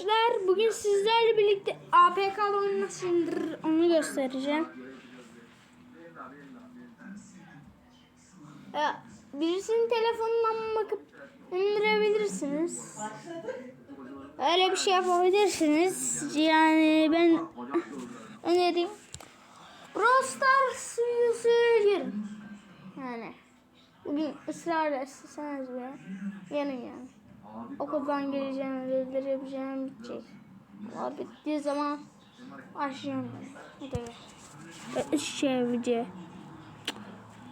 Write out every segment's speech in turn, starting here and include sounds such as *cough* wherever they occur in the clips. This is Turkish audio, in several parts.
Arkadaşlar bugün sizlerle birlikte APK oyunu nasıl indirir onu göstereceğim. Birisinin telefonundan bakıp indirebilirsiniz. Öyle bir şey yapabilirsiniz. Yani ben önereyim. Brawl Stars videosu girin. Yani bugün isteseniz bile gelin yani. Okuldan geleceğim, ödevleri yapacağım, bitecek. Ama bittiği zaman başlayacağım ben. Hadi. Şey video.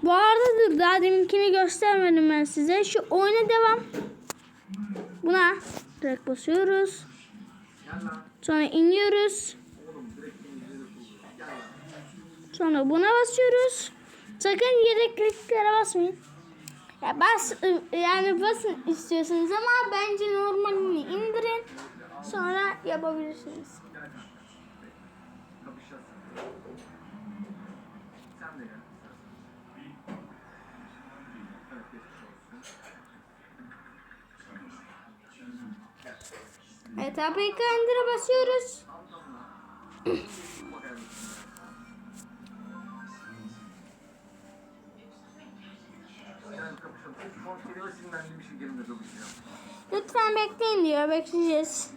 Bu arada dur daha deminkini göstermedim ben size. Şu oyuna devam. Buna direkt basıyoruz. Sonra iniyoruz. Sonra buna basıyoruz. Sakın yedekliklere basmayın. Ya bas yani basın istiyorsunuz ama bence normalini indirin. Sonra yapabilirsiniz. Evet APK indire basıyoruz. *clears throat* Lütfen bekleyin diyor. Bekleyeceğiz.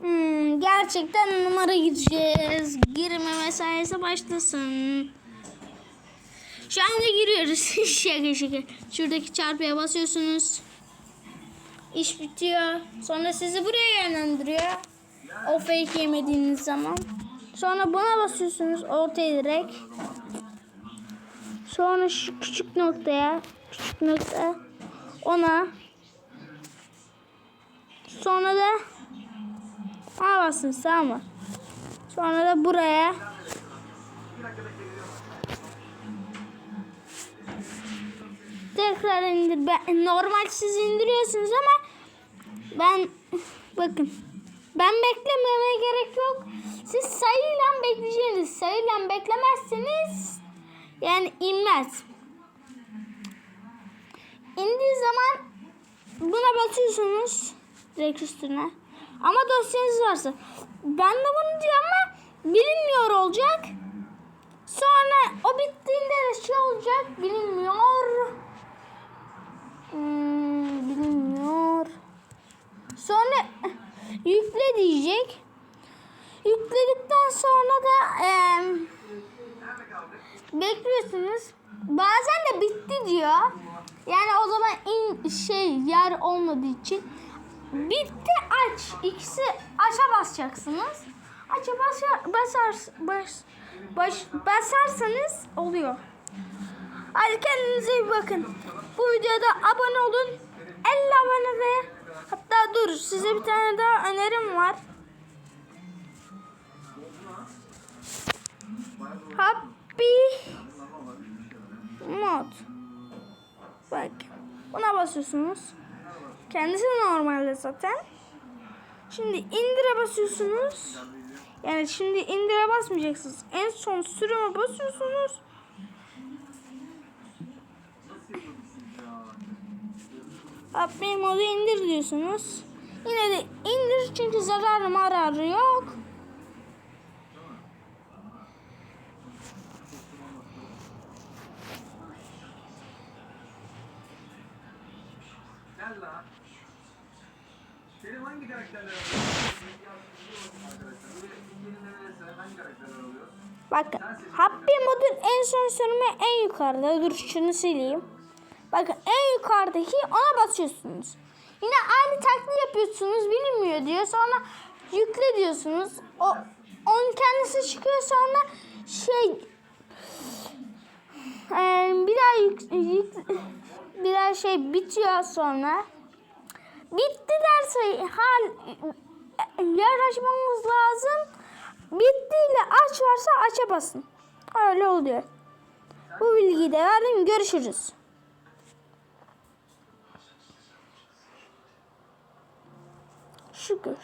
Hmm, gerçekten numara gideceğiz. Girme mesaisi başlasın. Şu anda giriyoruz. *laughs* şaka şaka. Şuradaki çarpıya basıyorsunuz. İş bitiyor. Sonra sizi buraya yönlendiriyor. O fake yemediğiniz zaman. Sonra buna basıyorsunuz ortaya direkt. Sonra şu küçük noktaya, küçük nokta ona sonra da A basın sağ mı? Sonra da buraya tekrar indir. Ben, normal siz indiriyorsunuz ama ben bakın ben beklememe gerek yok. Siz sayıyla bekleyeceksiniz. Sayıyla beklemezseniz yani inmez. İndiği zaman buna basıyorsunuz direkt üstüne. Ama dosyanız varsa. Ben de bunu diyor ama bilinmiyor olacak. Sonra o bittiğinde de şey olacak bilinmiyor. Hmm, bilinmiyor. Sonra yükle diyecek. Yükledikten sonra da eee bekliyorsunuz. Bazen de bitti diyor. Yani o zaman in şey yer olmadığı için bitti aç. İkisi aça basacaksınız. Aça basar, basar, bas, baş, basarsanız oluyor. Hadi kendinize iyi bakın. Bu videoda abone olun. 50 abone ve hatta dur size bir tane daha önerim var. Happy basıyorsunuz. Kendisi normalde zaten. Şimdi indire basıyorsunuz. Yani şimdi indire basmayacaksınız. En son sürüme basıyorsunuz. Happy modu indir diyorsunuz. Yine de indir çünkü zararı mararı yok. Gel. Senin hangi karakterler alıyor? Bakın Happy modun en son sürümü en yukarıda. Dur şunu sileyim. Bakın en yukarıdaki ona basıyorsunuz. Yine aynı taklit yapıyorsunuz bilinmiyor diyor. Sonra yükle diyorsunuz. O onun kendisi çıkıyor sonra şey eee, bir daha yük, yük- bir daha şey bitiyor sonra. Bitti derse hal yarışmamız lazım. Bittiyle aç varsa aça basın. Öyle oluyor. Bu bilgiyi de verdim. Görüşürüz. Şükür.